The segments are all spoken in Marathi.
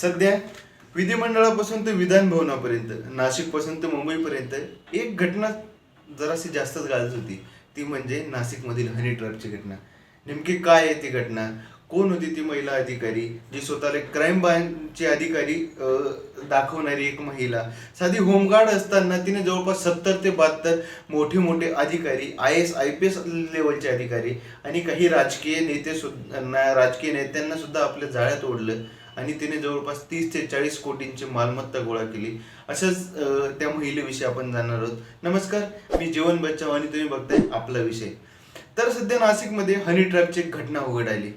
सध्या विधिमंडळापासून ते विधान भवनापर्यंत नाशिकपासून ते मुंबईपर्यंत एक घटना जराशी जास्तच गाजत होती. ती म्हणजे नाशिकमधील हनी ट्रॅपची घटना. नेमकी काय आहे ती घटना? कोण होती ती महिला अधिकारी जी स्वतःला क्राईम ब्रांचची अधिकारी दाखवणारी एक महिला? साधी होमगार्ड असताना तिने जवळपास सत्तर ते बहात्तर मोठे मोठे अधिकारी I S I P S लेवलचे अधिकारी आणि काही राजकीय नेते सुद्धा राजकीय नेत्यांना सुद्धा आपल्या जाळ्यात ओढलं. आणि तिने जवळपास तीस ते चाळीस कोटींची मालमत्ता गोळा केली. अशाच त्या महिलेविषयी आपण जाणार आहोत. नमस्कार मी जीवन बच्चाव आणि तुम्ही बघताय आपला विषय. तर सध्या नाशिकमध्ये हनी ट्रॅपची एक घटना उघड आली.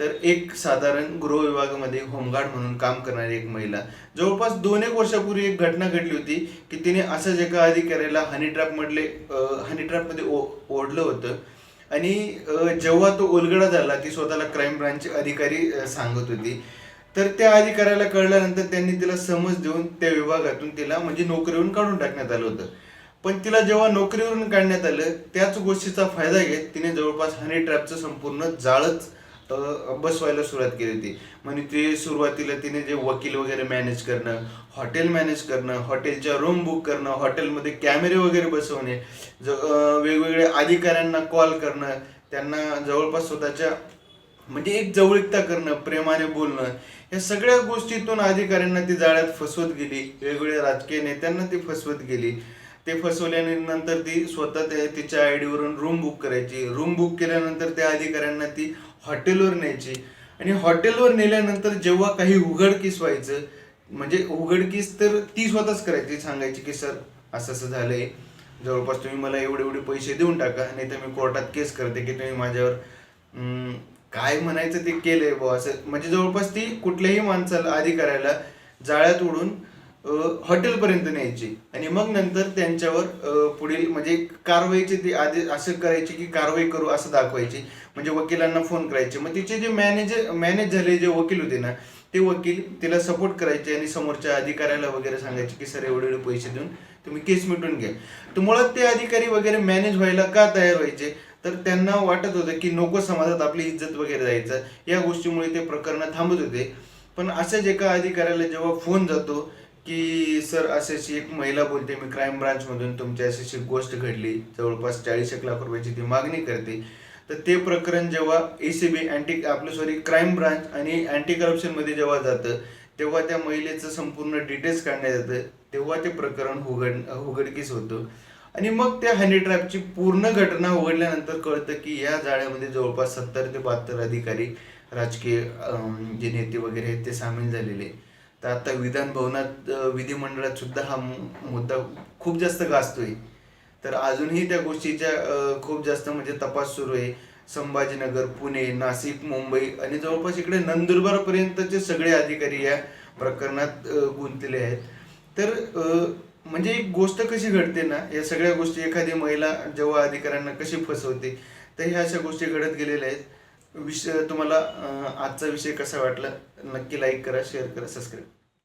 तर एक साधारण गृह विभागामध्ये होमगार्ड म्हणून काम करणारी एक महिला. जवळपास दोन एक वर्षापूर्वी एक घटना घडली होती की तिने असंच एका अधिकाऱ्याला हनी ट्रॅप म्हटले हनी ट्रॅपमध्ये ओ- ओढलं होतं. आणि जेव्हा तो उलगडा झाला ती स्वतःला क्राईम ब्रांचचे अधिकारी सांगत होती. तर त्या अधिकाऱ्याला कळल्यानंतर त्यांनी तिला समज देऊन त्या विभागातून तिला म्हणजे नोकरीवरून काढून टाकण्यात आलं होतं. पण तिला जेव्हा नोकरीवरून काढण्यात आलं त्याच गोष्टीचा फायदा घेत तिने जवळपास हनी ट्रॅपचं संपूर्ण जाळच बसवायला सुरुवात केली होती. म्हणजे ते सुरुवातीला तिने जे वकील वगैरे मॅनेज करणं हॉटेल मॅनेज करणं हॉटेलच्या रूम बुक करणं हॉटेलमध्ये कॅमेरे वगैरे बसवणे ज वेगवेगळ्या अधिकाऱ्यांना कॉल करणं त्यांना जवळपास स्वतःच्या म्हणजे एक जवळीकता करणं प्रेमाने बोलणं या सगळ्या गोष्टीतून अधिकाऱ्यांना ती जाळ्यात फसवत गेली. वेगवेगळ्या राजकीय नेत्यांना ती फसवत गेली. ते फसवल्यानंतर ती स्वतः त्या तिच्या आयडीवरून रूम बुक करायची. रूम बुक केल्यानंतर त्या अधिकाऱ्यांना ती हॉटेलवर न्यायची. आणि हॉटेलवर नेल्यानंतर जेव्हा काही उघडकीस व्हायचं म्हणजे उघडकीस तर ती स्वतःच करायची सांगायची की सर असं असं झालंय. जवळपास तुम्ही मला एवढे एवढे पैसे देऊन टाका नाही तर मी कोर्टात केस करते की तुम्ही माझ्यावर काय म्हणायचं ते केलंय बुवा असं. म्हणजे जवळपास ती कुठल्याही माणसाला अधिकाऱ्याला जाळ्यात उडून हॉटेलपर्यंत न्यायची. आणि मग नंतर त्यांच्यावर पुढील म्हणजे कारवाईची ती आधी असं करायची की कारवाई करू असं दाखवायची. म्हणजे वकिलांना फोन करायचे. मग तिचे जे मॅनेजर मॅनेज झाले जे वकील होते ना ते वकील तिला सपोर्ट करायचे आणि समोरच्या अधिकाऱ्याला वगैरे सांगायचे की सर एवढे एवढे पैसे देऊन तुम्ही केस मिटून घ्या. तर मुळात ते अधिकारी वगैरे मॅनेज व्हायला का तयार व्हायचे? तर त्यांना वाटत होतं की नको समाजात आपली इज्जत वगैरे जायचं. या गोष्टीमुळे ते प्रकरण थांबत होते. पण अशाच एका अधिकाऱ्याला जेव्हा फोन जातो की सर अशी एक महिला बोलते मी क्राईम ब्रांचमधून तुमची अशी गोष्ट घडली. जवळपास चाळीस एक लाख रुपयाची ती मागणी करते. तर ते प्रकरण जेव्हा ए सी बी अँटी आपलं सॉरी क्राईम ब्रांच आणि अँटी करप्शनमध्ये जेव्हा जातं तेव्हा त्या महिलेचं संपूर्ण डिटेल्स काढण्यात येतं. तेव्हा ते प्रकरण उघड उघडकीस होतं. आणि मग त्या हनी ट्रॅपची पूर्ण घटना उघडल्यानंतर कळतं की या जाळ्यामध्ये जवळपास सत्तर ते बहात्तर अधिकारी राजकीय जे नेते वगैरे आहेत ते सामील झालेले तर आता विधान भवनात विधिमंडळात सुद्धा हा मुद्दा खूप जास्त गाजतोय. तर अजूनही त्या गोष्टीच्या खूप जास्त म्हणजे तपास सुरू आहे. संभाजीनगर पुणे नाशिक मुंबई आणि जवळपास इकडे नंदुरबार पर्यंतचे सगळे अधिकारी या प्रकरणात गुंतले गुंतलेले आहेत. तर म्हणजे एक गोष्ट कशी घडते ना या सगळ्या गोष्टी एखादी महिला जेव्हा अधिकाऱ्यांना कशी फसवते तर ह्या अशा गोष्टी घडत गेलेल्या आहेत. विषय तुम्हाला आजचा विषय कसा वाटला नक्की लाईक करा शेअर करा सबस्क्राईब